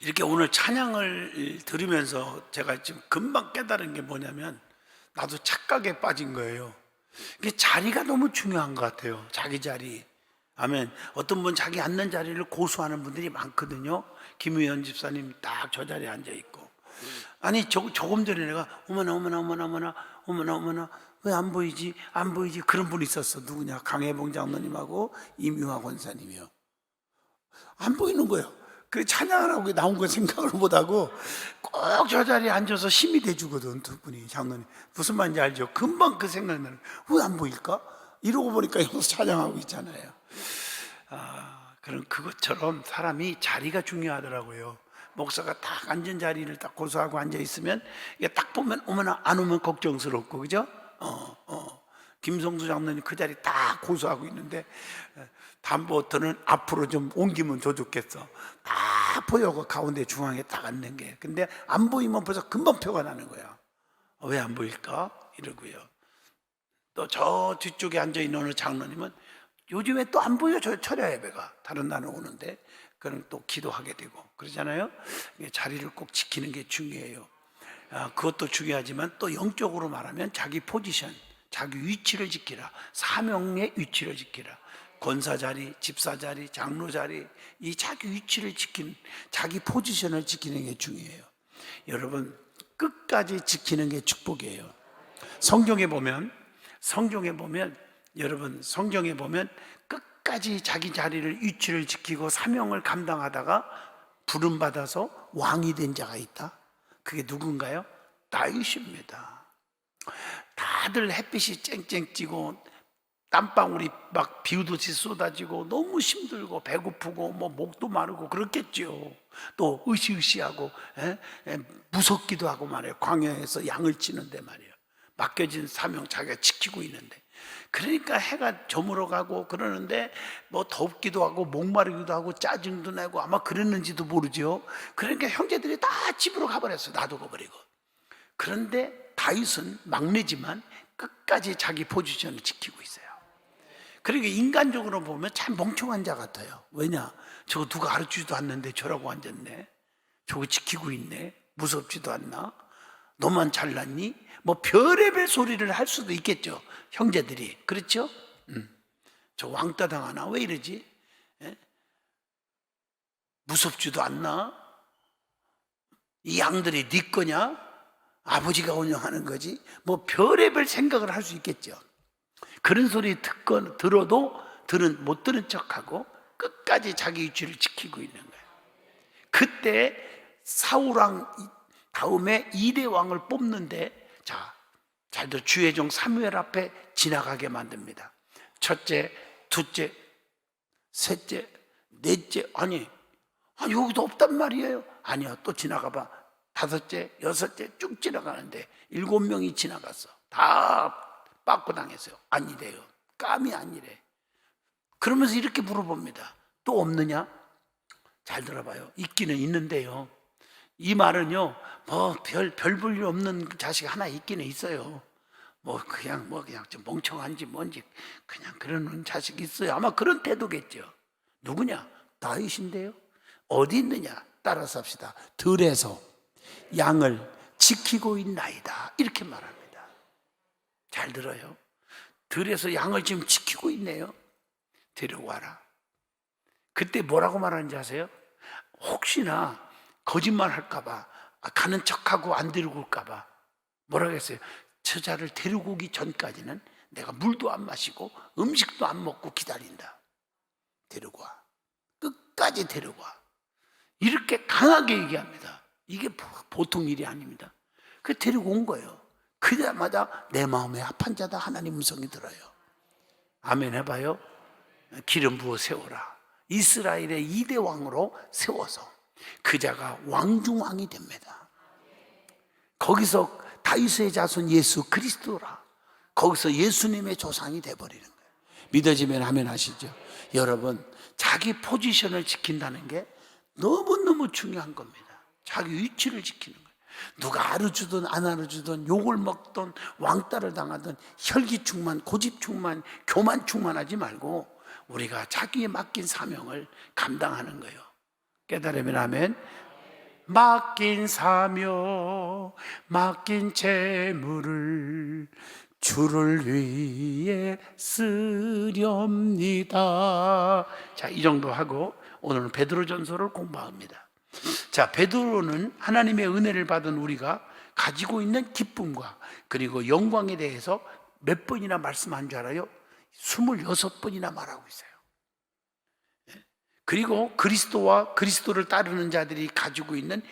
이렇게 오늘 찬양을 들으면서 제가 지금 금방 깨달은 게 뭐냐면 나도 착각에 빠진 거예요. 이게 자리가 너무 중요한 것 같아요. 자기 자리. 아멘. 어떤 분 자기 앉는 자리를 고수하는 분들이 많거든요. 김우현 집사님 딱 저 자리에 앉아 있고. 아니 조, 조금 전에 내가 어머나 어머나 어머나 어머나 어머나 어머나 왜 안 보이지 안 보이지 그런 분 있었어 누구냐 강혜봉 장로님하고 임유화 권사님이요. 안 보이는 거예요. 그 찬양을 하고 나온 거 생각을 못 하고 꼭 저 자리에 앉아서 힘이 돼주거든 두 분이 장로님 무슨 말인지 알죠? 금방 그 생각나는 왜 안 보일까? 이러고 보니까 여기서 찬양하고 있잖아요. 아, 그런 그것처럼 사람이 자리가 중요하더라고요. 목사가 딱 앉은 자리를 딱 고수하고 앉아 있으면 이게 딱 보면 어머나 안 오면 걱정스럽고 그죠? 어, 어. 김성수 장로님 그 자리 딱 고수하고 있는데 에, 다음부터는 앞으로 좀 옮기면 더 좋겠어. 딱 보여 그 가운데 중앙에 딱 앉는 게. 근데 안 보이면 벌써 금방 표가 나는 거야. 왜 안 보일까? 이러고요. 또 저 뒤쪽에 앉아 있는 어느 장로님은 요즘에 또 안 보여 저 철야 예배가 다른 날은 오는데 그럼 또 기도하게 되고 그러잖아요. 자리를 꼭 지키는 게 중요해요. 아, 그것도 중요하지만 또 영적으로 말하면 자기 포지션, 자기 위치를 지키라. 사명의 위치를 지키라. 권사 자리, 집사 자리, 장로 자리, 이 자기 위치를 지키는, 자기 포지션을 지키는 게 중요해요. 여러분, 끝까지 지키는 게 축복이에요. 성경에 보면, 성경에 보면, 여러분, 성경에 보면 끝까지 자기 자리를, 위치를 지키고 사명을 감당하다가 부름받아서 왕이 된 자가 있다. 그게 누군가요? 다윗입니다. 다들 햇빛이 쨍쨍 찌고 땀방울이 막 비우듯이 쏟아지고 너무 힘들고 배고프고 뭐 목도 마르고 그렇겠죠. 또 으시으시하고 에? 에, 무섭기도 하고 말이에요. 광야에서 양을 치는데 말이에요. 맡겨진 사명 자기가 지키고 있는데 그러니까 해가 저물어 가고 그러는데 뭐 덥기도 하고 목마르기도 하고 짜증도 나고 아마 그랬는지도 모르죠. 그러니까 형제들이 다 집으로 가버렸어요. 놔두고 버리고. 그런데 다윗은 막내지만 끝까지 자기 포지션을 지키고. 그러니까 인간적으로 보면 참 멍청한 자 같아요. 왜냐? 저거 누가 가르치지도 않는데 저라고 앉았네. 저거 지키고 있네. 무섭지도 않나? 너만 잘났니? 뭐 별의별 소리를 할 수도 있겠죠. 형제들이. 그렇죠? 음. 저 왕따 당하나? 왜 이러지? 예? 무섭지도 않나? 이 양들이 네 거냐? 아버지가 운영하는 거지? 뭐 별의별 생각을 할 수 있겠죠. 그런 소리 듣건 들어도 들은 못 들은 척하고 끝까지 자기 위치를 지키고 있는 거예요. 그때 사우랑 다음에 이대 왕을 뽑는데 자, 잘들 주의 종 사무엘 앞에 지나가게 만듭니다. 첫째, 둘째, 셋째, 넷째 아니 아, 여기도 없단 말이에요. 아니요, 또 지나가 봐. 다섯째, 여섯째 쭉 지나가는데 일곱 명이 지나갔어. 다 빠꾸 당했어요. 아니래요. 감이 아니래. 그러면서 이렇게 물어봅니다. 또 없느냐? 잘 들어봐요. 있기는 있는데요. 이 말은요, 뭐, 별, 별 볼 일 없는 자식 하나 있기는 있어요. 뭐, 그냥, 뭐, 그냥 좀 멍청한지 뭔지, 그냥 그러는 자식이 있어요. 아마 그런 태도겠죠. 누구냐? 다윗인데요. 어디 있느냐? 따라서 합시다. 들에서 양을 지키고 있나이다. 이렇게 말합니다. 잘 들어요. 들에서 양을 지금 지키고 있네요. 데려와라. 그때 뭐라고 말하는지 아세요? 혹시나 거짓말 할까봐, 아, 가는 척하고 안 데리고 올까봐. 뭐라고 했어요? 저자를 데리고 오기 전까지는 내가 물도 안 마시고 음식도 안 먹고 기다린다. 데리고 와. 끝까지 데리고 와. 이렇게 강하게 얘기합니다. 이게 보통 일이 아닙니다. 그 데리고 온 거예요. 그때마다 내 마음에 합한 자다 하나님 음성이 들어요. 아멘 해봐요. 기름 부어 세워라. 이스라엘의 이대 왕으로 세워서 그 자가 왕중왕이 됩니다. 거기서 다윗의 자손 예수 그리스도라. 거기서 예수님의 조상이 돼버리는 거예요. 믿어지면 하면 하시죠. 여러분, 자기 포지션을 지킨다는 게 너무너무 중요한 겁니다. 자기 위치를 지키는 거예요. 누가 알아주든 안 알아주든 욕을 먹든 왕따를 당하든 혈기충만 고집충만 교만충만 하지 말고 우리가 자기에 맡긴 사명을 감당하는 거예요 깨달으면 하면 맡긴 사명 맡긴 재물을 주를 위해 쓰렵니다. 자, 이 정도 하고 오늘은 베드로전서를 공부합니다. 자, 베드로는 하나님의 은혜를 받은 우리가 가지고 있는 기쁨과 그리고 영광에 대해서 몇 번이나 말씀한 줄 알아요? 26번이나 말하고 있어요. 예? 그리고 그리스도와 그리스도를 따르는 자들이 가지고 있는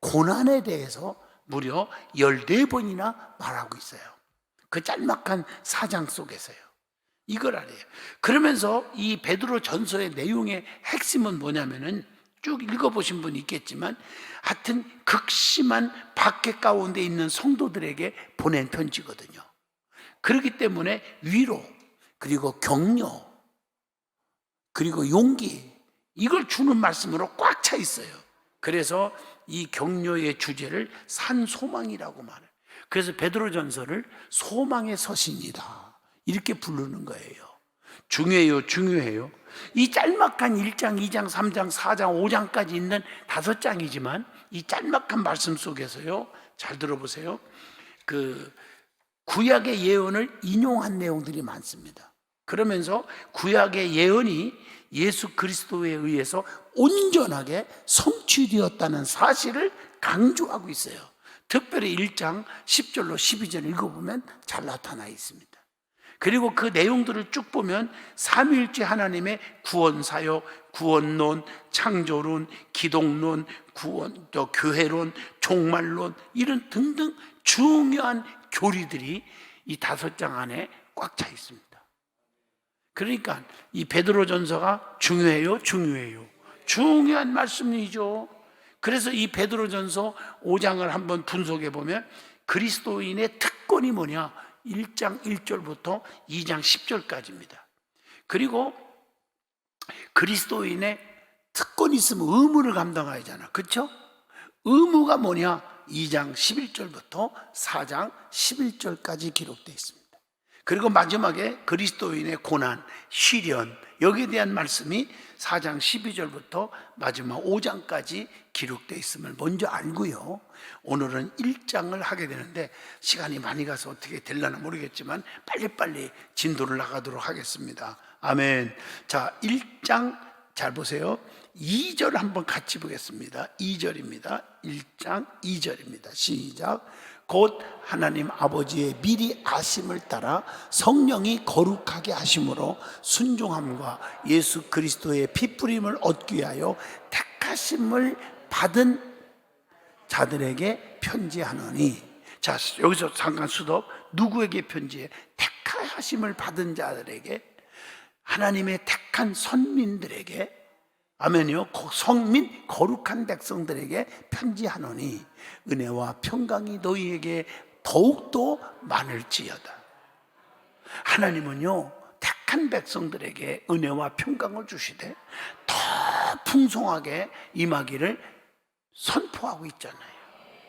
고난에 대해서 무려 14번이나 말하고 있어요. 그 짤막한 사장 속에서요. 이걸 알아요. 그러면서 이 베드로 전서의 내용의 핵심은 뭐냐면은 쭉 읽어보신 분 있겠지만 하여튼 극심한 박해 가운데 있는 성도들에게 보낸 편지거든요. 그렇기 때문에 위로 그리고 격려 그리고 용기 이걸 주는 말씀으로 꽉 차 있어요. 그래서 이 격려의 주제를 산소망이라고 말해요. 그래서 베드로전서를 소망의 서신이다. 이렇게 부르는 거예요. 중요해요, 중요해요. 이 짤막한 1장, 2장, 3장, 4장, 5장까지 있는 다섯 장이지만 이 짤막한 말씀 속에서요. 잘 들어보세요. 그 구약의 예언을 인용한 내용들이 많습니다. 그러면서 구약의 예언이 예수 그리스도에 의해서 온전하게 성취되었다는 사실을 강조하고 있어요. 특별히 1장 10절로 12절 읽어보면 잘 나타나 있습니다. 그리고 그 내용들을 쭉 보면 삼위일체 하나님의 구원 사역, 구원론, 창조론, 기독론, 구원, 또 교회론, 종말론 이런 등등 중요한 교리들이 이 다섯 장 안에 꽉 차 있습니다. 그러니까 이 베드로전서가 중요해요, 중요해요. 중요한 말씀이죠. 그래서 이 베드로전서 5장을 한번 분석해 보면 그리스도인의 특권이 뭐냐? 1장 1절부터 2장 10절까지입니다. 그리고 그리스도인의 특권이 있으면 의무를 감당해야 하잖아. 그렇죠? 의무가 뭐냐? 2장 11절부터 4장 11절까지 기록되어 있습니다. 그리고 마지막에 그리스도인의 고난, 시련 여기에 대한 말씀이 4장 12절부터 마지막 5장까지 기록되어 있음을 먼저 알고요. 오늘은 1장을 하게 되는데 시간이 많이 가서 어떻게 될려나 모르겠지만 빨리빨리 진도를 나가도록 하겠습니다. 아멘. 자, 1장 잘 보세요. 2절 한번 같이 보겠습니다. 2절입니다. 1장 2절입니다. 시작. 곧 하나님 아버지의 미리 아심을 따라 성령이 거룩하게 하심으로 순종함과 예수 그리스도의 피뿌림을 얻기 위하여 택하심을 받은 자들에게 편지하노니 자 여기서 잠깐 수도 누구에게 편지해 택하심을 받은 자들에게 하나님의 택한 선민들에게 아멘이요? 성민 거룩한 백성들에게 편지하노니 은혜와 평강이 너희에게 더욱더 많을지어다. 하나님은요 택한 백성들에게 은혜와 평강을 주시되 더 풍성하게 임하기를 선포하고 있잖아요.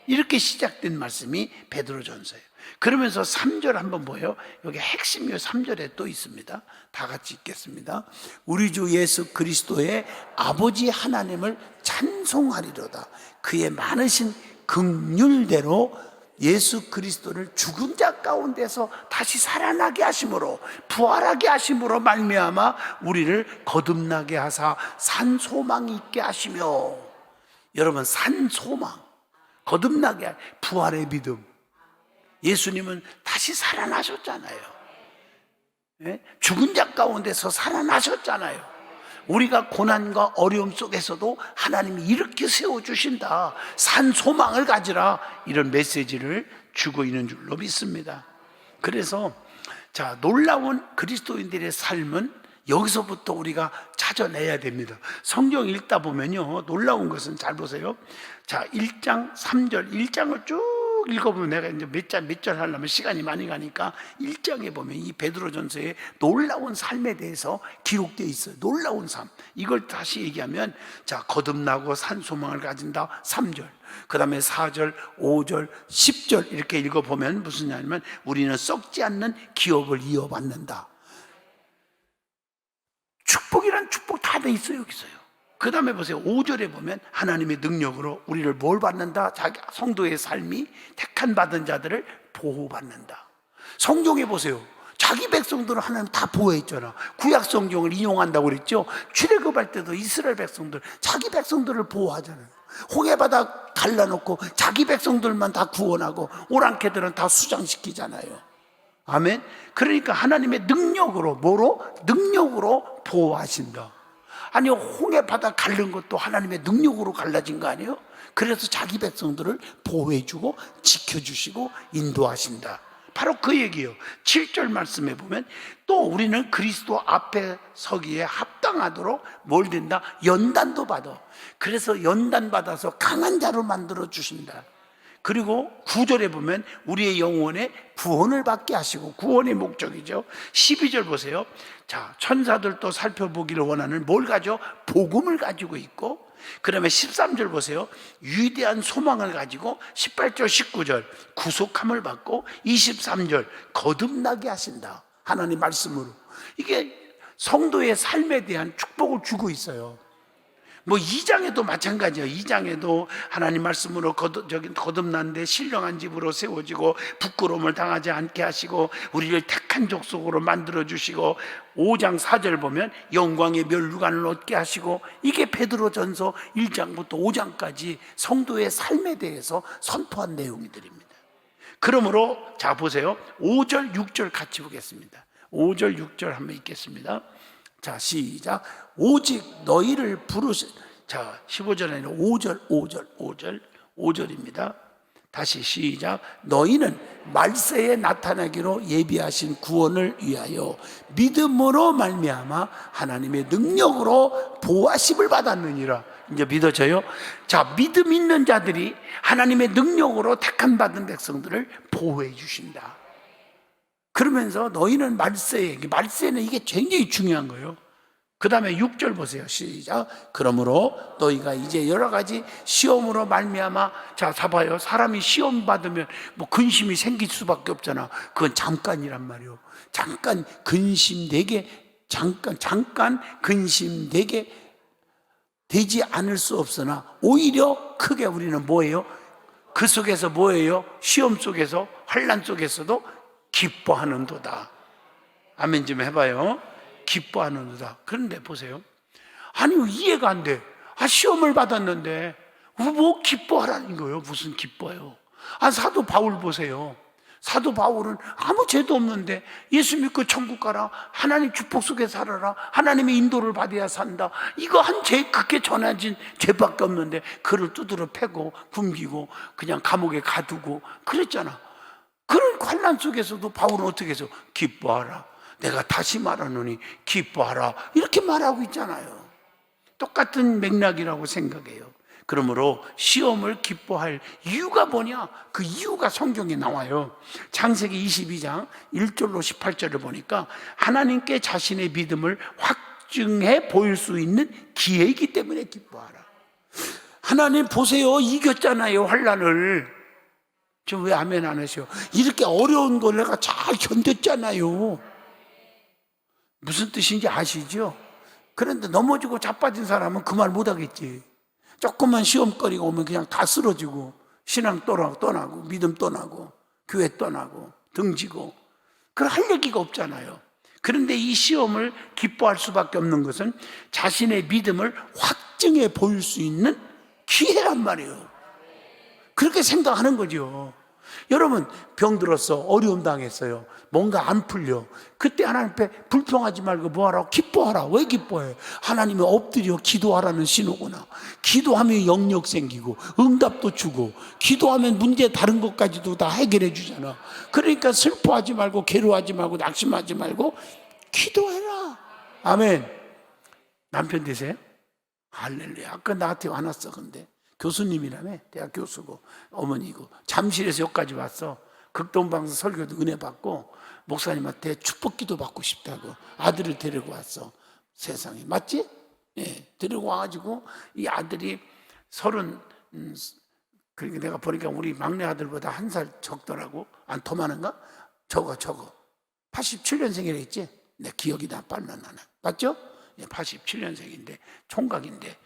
이렇게 시작된 말씀이 베드로전서예요. 그러면서 3절 한번 보여. 여기 핵심이 3절에 또 있습니다. 다 같이 읽겠습니다. 우리 주 예수 그리스도의 아버지 하나님을 찬송하리로다. 그의 많으신 극률대로 예수 그리스도를 죽은 자 가운데서 다시 살아나게 하심으로 부활하게 하심으로 말미암아 우리를 거듭나게 하사 산 소망 있게 하시며 여러분 산 소망 거듭나게 부활의 믿음. 예수님은 다시 살아나셨잖아요. 예? 죽은 자 가운데서 살아나셨잖아요. 우리가 고난과 어려움 속에서도 하나님이 이렇게 세워주신다. 산 소망을 가지라. 이런 메시지를 주고 있는 줄로 믿습니다. 그래서 자, 놀라운 그리스도인들의 삶은 여기서부터 우리가 찾아내야 됩니다. 성경 읽다 보면요. 놀라운 것은 잘 보세요. 자, 1장 3절, 1장을 쭉 읽어보면 내가 이제 몇 장, 몇절 하려면 시간이 많이 가니까 1장에 보면 이 베드로전서에 놀라운 삶에 대해서 기록되어 있어요. 놀라운 삶. 이걸 다시 얘기하면 자, 거듭나고 산 소망을 가진다. 3절. 그 다음에 4절, 5절, 10절 이렇게 읽어보면 무슨 말이냐면 우리는 썩지 않는 기업을 이어받는다. 축복이란 축복 다 돼 있어요, 여기서요. 그 다음에 보세요. 5절에 보면 하나님의 능력으로 우리를 뭘 받는다? 자기 성도의 삶이 택한 받은 자들을 보호받는다. 성경에 보세요. 자기 백성들을 하나님 다 보호했잖아. 구약 성경을 인용한다고 그랬죠. 출애굽할 때도 이스라엘 백성들 자기 백성들을 보호하잖아요. 홍해 바다 갈라놓고 자기 백성들만 다 구원하고 오랑캐들은 다 수장시키잖아요. 아멘. 그러니까 하나님의 능력으로 뭐로 능력으로 보호하신다. 아니 홍해 바다 갈른 것도 하나님의 능력으로 갈라진 거 아니에요? 그래서 자기 백성들을 보호해주고 지켜주시고 인도하신다. 바로 그 얘기예요. 7절 말씀에 보면 또 우리는 그리스도 앞에 서기에 합당하도록 뭘 된다? 연단도 받아. 그래서 연단 받아서 강한 자로 만들어 주신다. 그리고 구절에 보면 우리의 영혼에 구원을 받게 하시고 구원의 목적이죠. 12절 보세요. 자, 천사들도 살펴보기를 원하는 뭘 가져? 복음을 가지고 있고 그다음에 13절 보세요. 위대한 소망을 가지고 18절 19절 구속함을 받고 23절 거듭나게 하신다. 하나님 말씀으로. 이게 성도의 삶에 대한 축복을 주고 있어요. 뭐 2장에도 마찬가지예요. 2장에도 하나님 말씀으로 거듭, 저기 거듭난데 신령한 집으로 세워지고 부끄러움을 당하지 않게 하시고 우리를 택한 족속으로 만들어 주시고 5장 4절 보면 영광의 멸류관을 얻게 하시고 이게 베드로전서 1장부터 5장까지 성도의 삶에 대해서 선포한 내용들입니다. 그러므로 자 보세요. 5절 6절 같이 보겠습니다. 5절 6절 한번 읽겠습니다. 자, 시작. 오직 너희를 부르시 자, 15절에는 5절, 5절, 5절, 5절입니다. 다시 시작. 너희는 말세에 나타나기로 예비하신 구원을 위하여 믿음으로 말미암아 하나님의 능력으로 보호하심을 받았느니라. 이제 믿어져요? 자, 믿음 있는 자들이 하나님의 능력으로 택함 받은 백성들을 보호해 주신다. 그러면서 너희는 말세에, 말세는 이게 굉장히 중요한 거예요. 그 다음에 6절 보세요. 시작. 그러므로 너희가 이제 여러 가지 시험으로 말미암아 자, 잡아요. 사람이 시험 받으면 뭐 근심이 생길 수밖에 없잖아. 그건 잠깐이란 말이요. 잠깐 근심되게 잠깐 잠깐 근심되게 되지 않을 수 없으나 오히려 크게 우리는 뭐예요? 그 속에서 뭐예요? 시험 속에서 환란 속에서도 기뻐하는도다. 아멘 좀 해봐요. 기뻐하는도다. 그런데 보세요. 아니 이해가 안 돼. 아 시험을 받았는데 뭐 기뻐하라는 거예요? 무슨 기뻐요? 아 사도 바울 보세요. 사도 바울은 아무 죄도 없는데 예수 믿고 천국 가라. 하나님 축복 속에 살아라. 하나님의 인도를 받아야 산다. 이거 한죄 크게 전해진 죄밖에 없는데 그를 두드러 패고 굶기고 그냥 감옥에 가두고 그랬잖아. 환란 속에서도 바울은 어떻게 해서 기뻐하라. 내가 다시 말하노니 기뻐하라. 이렇게 말하고 있잖아요. 똑같은 맥락이라고 생각해요. 그러므로 시험을 기뻐할 이유가 뭐냐? 그 이유가 성경에 나와요. 창세기 22장 1절로 18절을 보니까 하나님께 자신의 믿음을 확증해 보일 수 있는 기회이기 때문에 기뻐하라. 하나님 보세요. 이겼잖아요. 환란을. 좀왜 아멘 안 하셔? 이렇게 어려운 걸 내가 잘 견뎠잖아요. 무슨 뜻인지 아시죠? 그런데 넘어지고 자빠진 사람은 그 말 못하겠지. 조금만 시험거리가 오면 그냥 다 쓰러지고 신앙 떠나고 떠나고 믿음 떠나고 교회 떠나고 등지고 그걸 할 얘기가 없잖아요. 그런데 이 시험을 기뻐할 수밖에 없는 것은 자신의 믿음을 확증해 보일 수 있는 기회란 말이에요. 그렇게 생각하는 거죠. 여러분 병 들었어 어려움 당했어요. 뭔가 안 풀려. 그때 하나님 앞에 불평하지 말고 뭐하라고? 기뻐하라. 왜 기뻐해? 하나님이 엎드려 기도하라는 신호구나. 기도하면 영역 생기고 응답도 주고 기도하면 문제 다른 것까지도 다 해결해 주잖아. 그러니까 슬퍼하지 말고 괴로워하지 말고 낙심하지 말고 기도해라. 아멘. 남편 되세요? 할렐루야. 아까 나한테 화났어 근데 교수님이라며 대학 교수고 어머니고 잠실에서 여기까지 왔어 극동방송 설교도 은혜 받고 목사님한테 축복기도 받고 싶다고 아들을 데리고 왔어 세상에 맞지? 예 데리고 와가지고 이 아들이 서른 음, 그러니까 내가 보니까 우리 막내 아들보다 한 살 적더라고 안 더 많은가? 적어 적어 87년생이라 했지? 내 기억이 나 빨라 나는 맞죠? 87년생인데 총각인데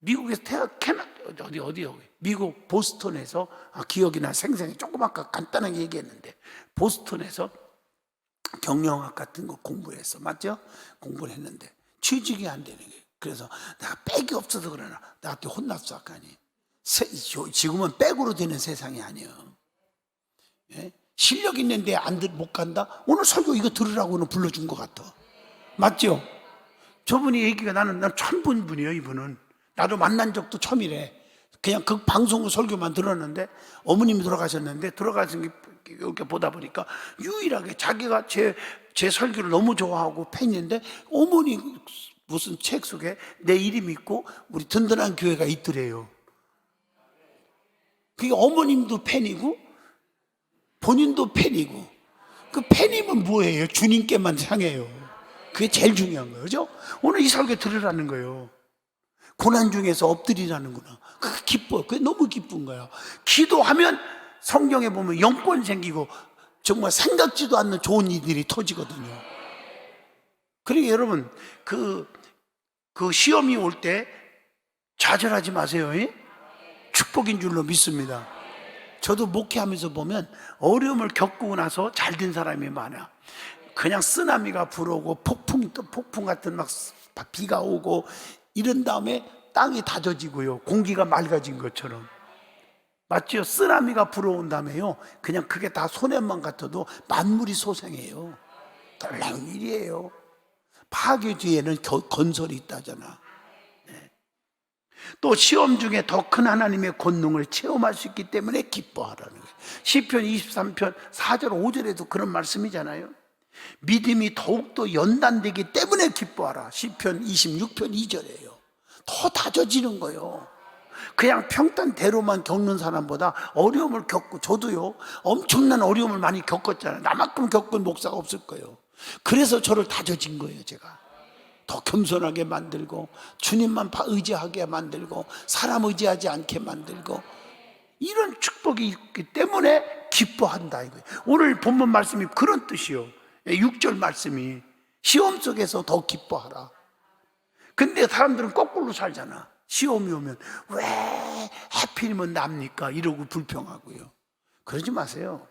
미국에서 태어 캐나 어디 어디 여기 미국 보스턴에서 아, 기억이 나 생생히 조금 아까 간단하게 얘기했는데 보스턴에서 경영학 같은 거 공부했어 맞죠? 공부를 했는데 취직이 안 되는 거예요. 그래서 내가 백이 없어서 그러나 나한테 혼났어 아까니. 세- 지금은 백으로 되는 세상이 아니에요. 예? 실력 있는데 안 들, 못 간다? 오늘 설교 이거 들으라고는 불러준 것 같아. 맞죠? 저분이 얘기가 나는 난본 분이에요, 이분은. 나도 만난 적도 처음이래. 그냥 그 방송 설교만 들었는데 어머님이 돌아가셨는데 돌아가신 게 이렇게 보다 보니까 유일하게 자기가 제, 제 설교를 너무 좋아하고 팬인데 어머니 무슨 책 속에 내 이름이 있고 우리 든든한 교회가 있더래요. 그게 어머님도 팬이고 본인도 팬이고 그 팬이면 뭐예요? 주님께만 향해요. 그게 제일 중요한. 그죠? 오늘 이 설교 들으라는 거예요. 고난 중에서 엎드리라는구나. 그게 기뻐. 그게 너무 기쁜 거야. 기도하면 성경에 보면 영권 생기고 정말 생각지도 않는 좋은 일들이 터지거든요. 그러니까 여러분, 그, 그 시험이 올 때 좌절하지 마세요. 예? 축복인 줄로 믿습니다. 저도 목회하면서 보면 어려움을 겪고 나서 잘 된 사람이 많아. 그냥 쓰나미가 불어오고 폭풍이 또 폭풍 같은 막 비가 오고 이런 다음에 땅이 다져지고요. 공기가 맑아진 것처럼. 맞죠? 쓰나미가 불어온 다음에요. 그냥 그게 다 손해만 같아도 만물이 소생해요. 놀라운 일이에요. 파괴 뒤에는 겨- 건설이 있다잖아. 네. 또 시험 중에 더 큰 하나님의 권능을 체험할 수 있기 때문에 기뻐하라는 거예요. 시편 23편 4절 5절에도 그런 말씀이잖아요. 믿음이 더욱더 연단되기 때문에 기뻐하라. 시편 26편 2절이에요. 더 다져지는 거예요. 그냥 평탄대로만 겪는 사람보다 어려움을 겪고 저도요 엄청난 어려움을 많이 겪었잖아요. 나만큼 겪은 목사가 없을 거예요. 그래서 저를 다져진 거예요, 제가. 더 겸손하게 만들고 주님만 바- 의지하게 만들고 사람 의지하지 않게 만들고 이런 축복이 있기 때문에 기뻐한다 이거예요. 오늘 본문 말씀이 그런 뜻이요. 6절 말씀이 시험 속에서 더 기뻐하라. 근데 사람들은 거꾸로 살잖아. 시험이 오면 왜 하필이면 납니까? 이러고 불평하고요. 그러지 마세요.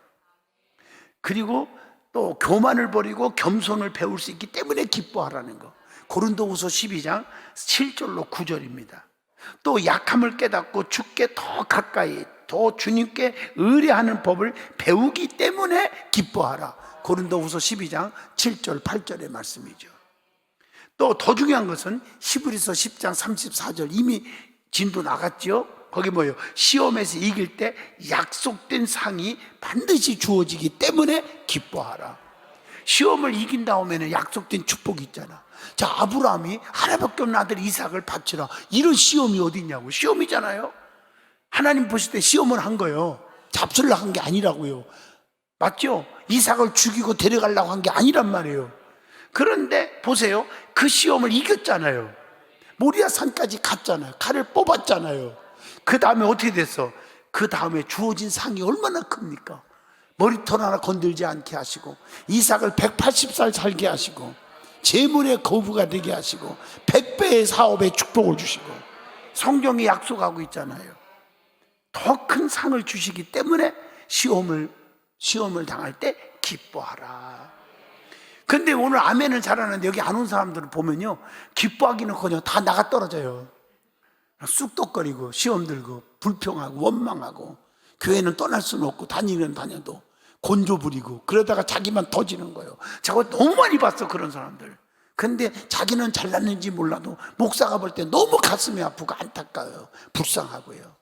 그리고 또 교만을 버리고 겸손을 배울 수 있기 때문에 기뻐하라는 거. 고린도후서 12장 7절로 9절입니다. 또 약함을 깨닫고 주께 더 가까이 더 주님께 의뢰하는 법을 배우기 때문에 기뻐하라. 고린도후서 12장 7절 8절의 말씀이죠. 또 더 중요한 것은 히브리서 10장 34절 이미 진도 나갔죠. 거기 뭐예요? 시험에서 이길 때 약속된 상이 반드시 주어지기 때문에 기뻐하라. 시험을 이긴 다음에는 약속된 축복이 있잖아. 자, 아브라함이 하나밖에 없는 아들 이삭을 바치라. 이런 시험이 어디 있냐고. 시험이잖아요. 하나님 보실 때 시험을 한 거예요. 잡술라 한게 아니라고요. 맞죠? 이삭을 죽이고 데려가려고 한 게 아니란 말이에요. 그런데 보세요. 그 시험을 이겼잖아요. 모리아 산까지 갔잖아요. 칼을 뽑았잖아요. 그 다음에 어떻게 됐어? 그 다음에 주어진 상이 얼마나 큽니까? 머리털 하나 건들지 않게 하시고 이삭을 180살 살게 하시고 재물의 거부가 되게 하시고 100배의 사업에 축복을 주시고 성경이 약속하고 있잖아요. 더 큰 상을 주시기 때문에 시험을 시험을 당할 때 기뻐하라. 근데 오늘 아멘을 잘하는데 여기 안 온 사람들을 보면요. 기뻐하기는 커녕 다 나가 떨어져요. 쑥덕거리고 시험 들고 불평하고 원망하고 교회는 떠날 수는 없고 다니는 다녀도 곤조 부리고 그러다가 자기만 터지는 거예요. 제가 너무 많이 봤어 그런 사람들. 근데 자기는 잘났는지 몰라도 목사가 볼 때 너무 가슴이 아프고 안타까워요. 불쌍하고요.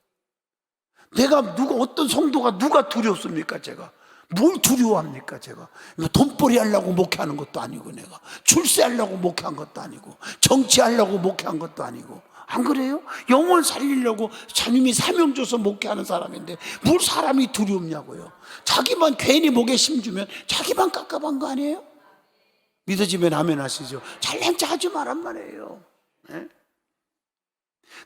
내가 누가 어떤 성도가 누가 두렵습니까 제가 뭘 두려워합니까 제가 이거 돈벌이 하려고 목회하는 것도 아니고 내가 출세하려고 목회한 것도 아니고 정치하려고 목회한 것도 아니고 안 그래요? 영혼 살리려고 자님이 사명 줘서 목회하는 사람인데 뭘 사람이 두렵냐고요 자기만 괜히 목에 힘주면 자기만 깝깝한 거 아니에요? 믿어지면 아멘 하시죠 잘난 체 하지 말란 말이에요 네?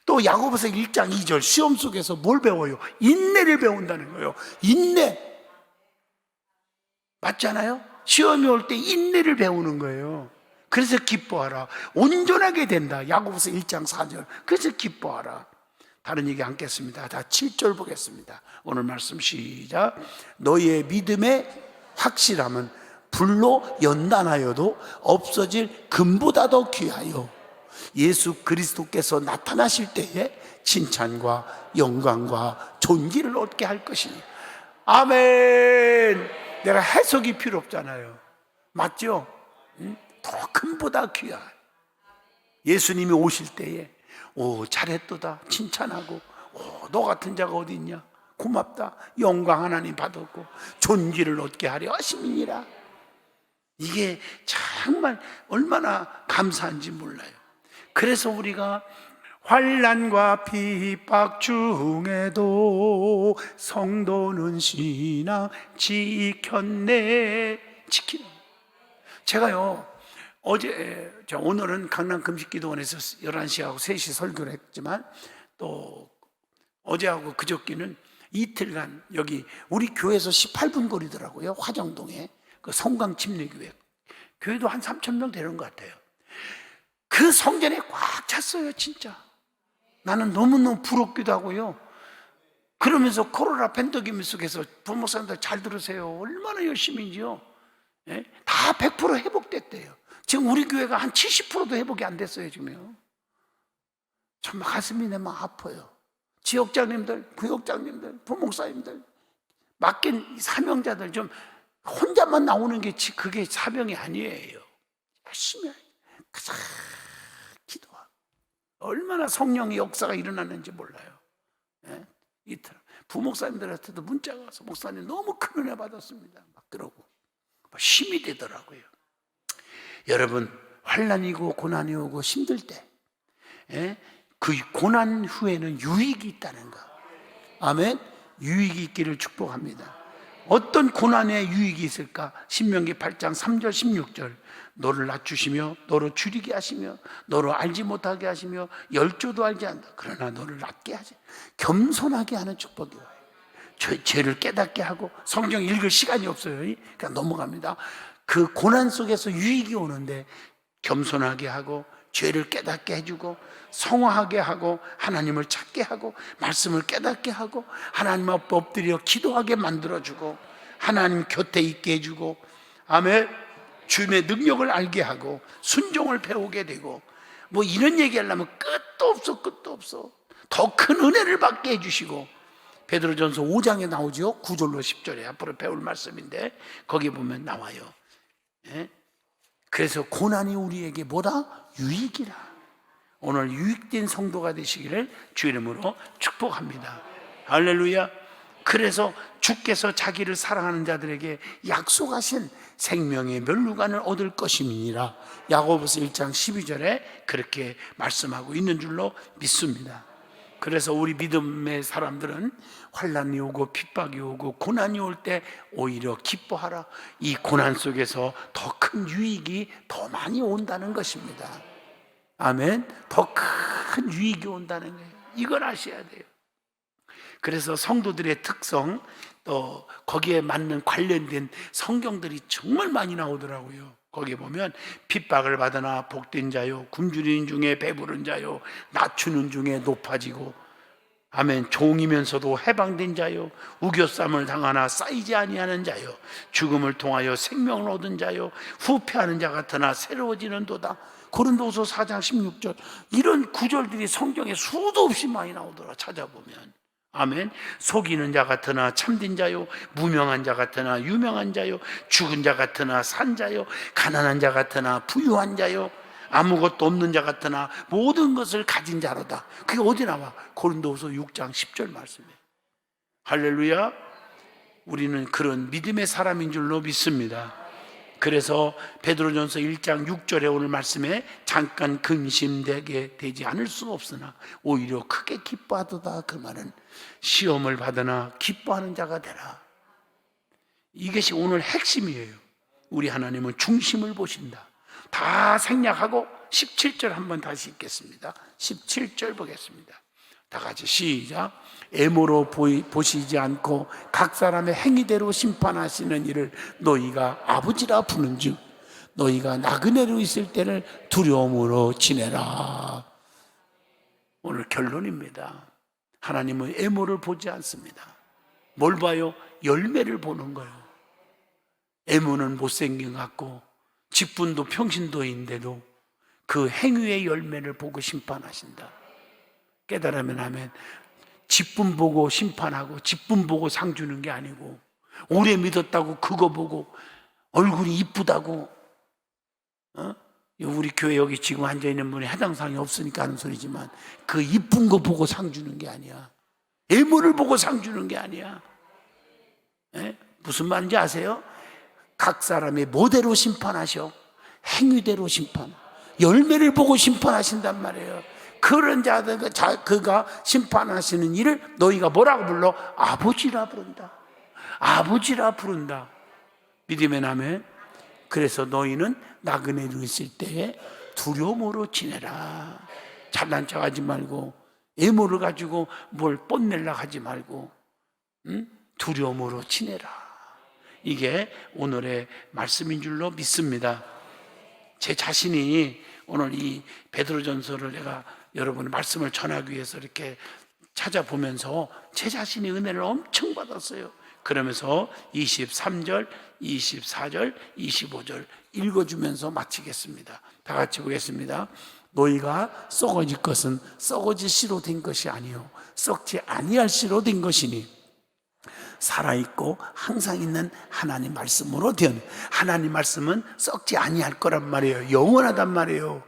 또 야고보서 1장 2절 시험 속에서 뭘 배워요? 인내를 배운다는 거예요. 인내. 맞잖아요? 시험이 올 때 인내를 배우는 거예요. 그래서 기뻐하라. 온전하게 된다. 야고보서 1장 4절. 그래서 기뻐하라. 다른 얘기 않겠습니다. 다 7절 보겠습니다. 오늘 말씀 시작. 너희의 믿음의 확실함은 불로 연단하여도 없어질 금보다 더 귀하여 예수 그리스도께서 나타나실 때에 칭찬과 영광과 존귀를 얻게 할 것이니. 아멘. 내가 해석이 필요 없잖아요. 맞죠? 응? 더 금보다 귀하. 예수님이 오실 때에 오 잘했도다 칭찬하고 오 너 같은 자가 어디 있냐 고맙다 영광 하나님 받았고 존귀를 얻게 하려 하심이니라 이게 정말 얼마나 감사한지 몰라요 그래서 우리가 환란과 핍박 중에도 성도는 신앙 지켰네. 지키는 제가요 어제 저 오늘은 강남 금식기도원에서 11시하고 3시 설교를 했지만 또 어제하고 그저께는 이틀간 여기 우리 교회에서 18분 거리더라고요. 화정동에. 그 성강 침례교회. 교회도 한 3천 명 되는 것 같아요. 그 성전에 꽉 찼어요 진짜 나는 너무너무 부럽기도 하고요 그러면서 코로나 팬더기미 속에서 부모님들 잘 들으세요 얼마나 열심히인지요 예? 다 100% 회복됐대요 지금 우리 교회가 한 70%도 회복이 안 됐어요, 지금요. 정말 가슴이 내막 아파요. 지역장님들, 부역장님들, 부목사님들, 맡긴 사명자들 좀 혼자만 나오는 게 지- 그게 사명이 아니에요. 열심히 기도하고 얼마나 성령의 역사가 일어났는지 몰라요. 예? 이틀 부목사님들한테도 문자가 와서 목사님 너무 큰 은혜 받았습니다. 막 그러고 막 힘이 되더라고요. 여러분 환란이고 고난이 오고 힘들 때, 예? 그 고난 후에는 유익이 있다는 거. 아멘. 유익이 있기를 축복합니다. 어떤 고난에 유익이 있을까? 신명기 8장 3절 16절. 너를 낮추시며 너로 줄이게 하시며 너로 알지 못하게 하시며 열조도 알지 않다. 그러나 너를 낮게 하지. 겸손하게 하는 축복이 와요. 죄, 죄를 깨닫게 하고 성경 읽을 시간이 없어요. 그러니까 넘어갑니다. 그 고난 속에서 유익이 오는데 겸손하게 하고 죄를 깨닫게 해주고 성화하게 하고 하나님을 찾게 하고 말씀을 깨닫게 하고 하나님 앞에 엎드려 기도하게 만들어주고 하나님 곁에 있게 해주고 아멘. 주님의 능력을 알게 하고 순종을 배우게 되고 뭐 이런 얘기하려면 끝도 없어 끝도 없어. 더 큰 은혜를 받게 해주시고 베드로전서 5장에 나오죠? 9절로 10절에. 앞으로 배울 말씀인데 거기 보면 나와요. 예? 그래서 고난이 우리에게 뭐다? 유익이라. 오늘 유익된 성도가 되시기를 주 이름으로 축복합니다. 할렐루야. 그래서 주께서 자기를 사랑하는 자들에게 약속하신 생명의 멸루관을 얻을 것임이니라. 야고보서 1장 12절에 그렇게 말씀하고 있는 줄로 믿습니다. 그래서 우리 믿음의 사람들은 환란이 오고 핍박이 오고 고난이 올 때 오히려 기뻐하라. 이 고난 속에서 더 큰 유익이 더 많이 온다는 것입니다. 아멘. 더 큰 유익이 온다는 거예요. 이걸 아셔야 돼요. 그래서 성도들의 특성 또 거기에 맞는 관련된 성경들이 정말 많이 나오더라고요. 거기 보면 핍박을 받으나 복된 자요 굶주리는 중에 배부른 자요 낮추는 중에 높아지고 아멘. 종이면서도 해방된 자요. 우겨쌈을 당하나 쌓이지 아니하는 자요. 죽음을 통하여 생명을 얻은 자요. 후패하는 자 같으나 새로워지는도다. 고린도서 4장 16절. 이런 구절들이 성경에 수도 없이 많이 나오더라. 찾아보면. 아멘. 속이는 자 같으나 참된 자요, 무명한 자 같으나 유명한 자요, 죽은 자 같으나 산 자요, 가난한 자 같으나 부유한 자요, 아무것도 없는 자 같으나 모든 것을 가진 자로다. 그게 어디 나와? 고린도후서 6장 10절 말씀이에요. 할렐루야. 우리는 그런 믿음의 사람인 줄로 믿습니다. 그래서 베드로전서 1장 6절에 오늘 말씀에 잠깐 근심되게 되지 않을 수 없으나 오히려 크게 기뻐하도다 그 말은 시험을 받으나 기뻐하는 자가 되라. 이것이 오늘 핵심이에요. 우리 하나님은 중심을 보신다. 다 생략하고 17절 한번 다시 읽겠습니다. 17절 보겠습니다. 다 같이 시작. 애모로 보시지 않고 각 사람의 행위대로 심판하시는 일을 너희가 아버지라 부른즉 너희가 나그네로 있을 때를 두려움으로 지내라. 오늘 결론입니다. 하나님은 애모를 보지 않습니다. 뭘 봐요? 열매를 보는 거예요. 애모는 못생긴 것 같고 직분도 평신도인데도 그 행위의 열매를 보고 심판하신다. 깨달으면 하면 직분 보고 심판하고 직분 보고 상 주는 게 아니고 오래 믿었다고 그거 보고 얼굴이 이쁘다고 어? 우리 교회 여기 지금 앉아 있는 분이 해당 상이 없으니까 하는 소리지만 그 이쁜 거 보고 상 주는 게 아니야. 애모를 보고 상 주는 게 아니야. 예? 무슨 말인지 아세요? 각 사람의 모대로 심판하셔. 행위대로 심판. 열매를 보고 심판하신단 말이에요. 그런 자들, 그 자- 그가 심판하시는 일을 너희가 뭐라고 불러? 아버지라 부른다. 아버지라 부른다. 믿음의 남에 그래서 너희는 나그네로 있을 때에 두려움으로 지내라. 잘난 척 하지 말고, 애모를 가지고 뭘 뽐내려 하지 말고, 응? 두려움으로 지내라. 이게 오늘의 말씀인 줄로 믿습니다. 제 자신이 오늘 이 베드로전서를 내가 여러분의 말씀을 전하기 위해서 이렇게 찾아보면서 제 자신이 은혜를 엄청 받았어요. 그러면서 23절, 24절, 25절 읽어주면서 마치겠습니다. 다 같이 보겠습니다. 너희가 썩어질 것은 썩어질 씨로 된 것이 아니요 썩지 아니할 씨로 된 것이니 살아있고 항상 있는 하나님 말씀으로 된 하나님 말씀은 썩지 아니할 거란 말이에요. 영원하단 말이에요.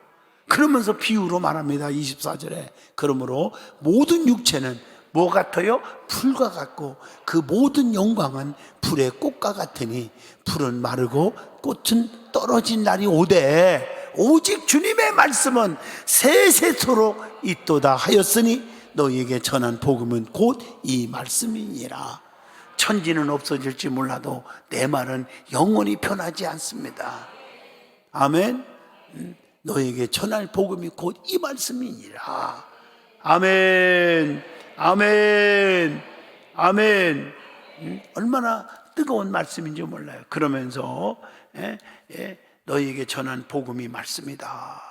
그러면서 비유로 말합니다. 24절에. 그러므로 모든 육체는 뭐 같아요? 풀과 같고 그 모든 영광은 불의 꽃과 같으니 풀은 마르고 꽃은 떨어진 날이 오되 오직 주님의 말씀은 세세토록 있도다 하였으니 너희에게 전한 복음은 곧 이 말씀이니라. 천지는 없어질지 몰라도 내 말은 영원히 변하지 않습니다. 아멘. 음, 너에게 전할 복음이 곧 이 말씀이니라. 아멘. 아멘. 아멘. 음, 얼마나 뜨거운 말씀인지 몰라요. 그러면서 예, 예, 너에게 전한 복음이 말씀이다.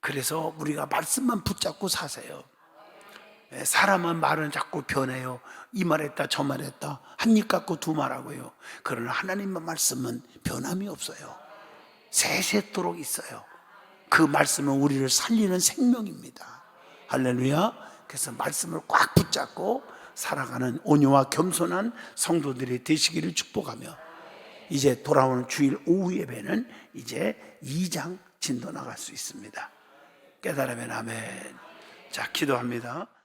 그래서 우리가 말씀만 붙잡고 사세요. 예, 사람은 말은 자꾸 변해요. 이 말했다, 저 말했다. 한 입 갖고 두 말하고요. 그러나 하나님의 말씀은 변함이 없어요. 세세토록 있어요. 그 말씀은 우리를 살리는 생명입니다. 할렐루야. 그래서 말씀을 꽉 붙잡고 살아가는 온유와 겸손한 성도들이 되시기를 축복하며 이제 돌아오는 주일 오후 예배는 이제 2장 진도 나갈 수 있습니다. 깨달으면 아멘. 자, 기도합니다.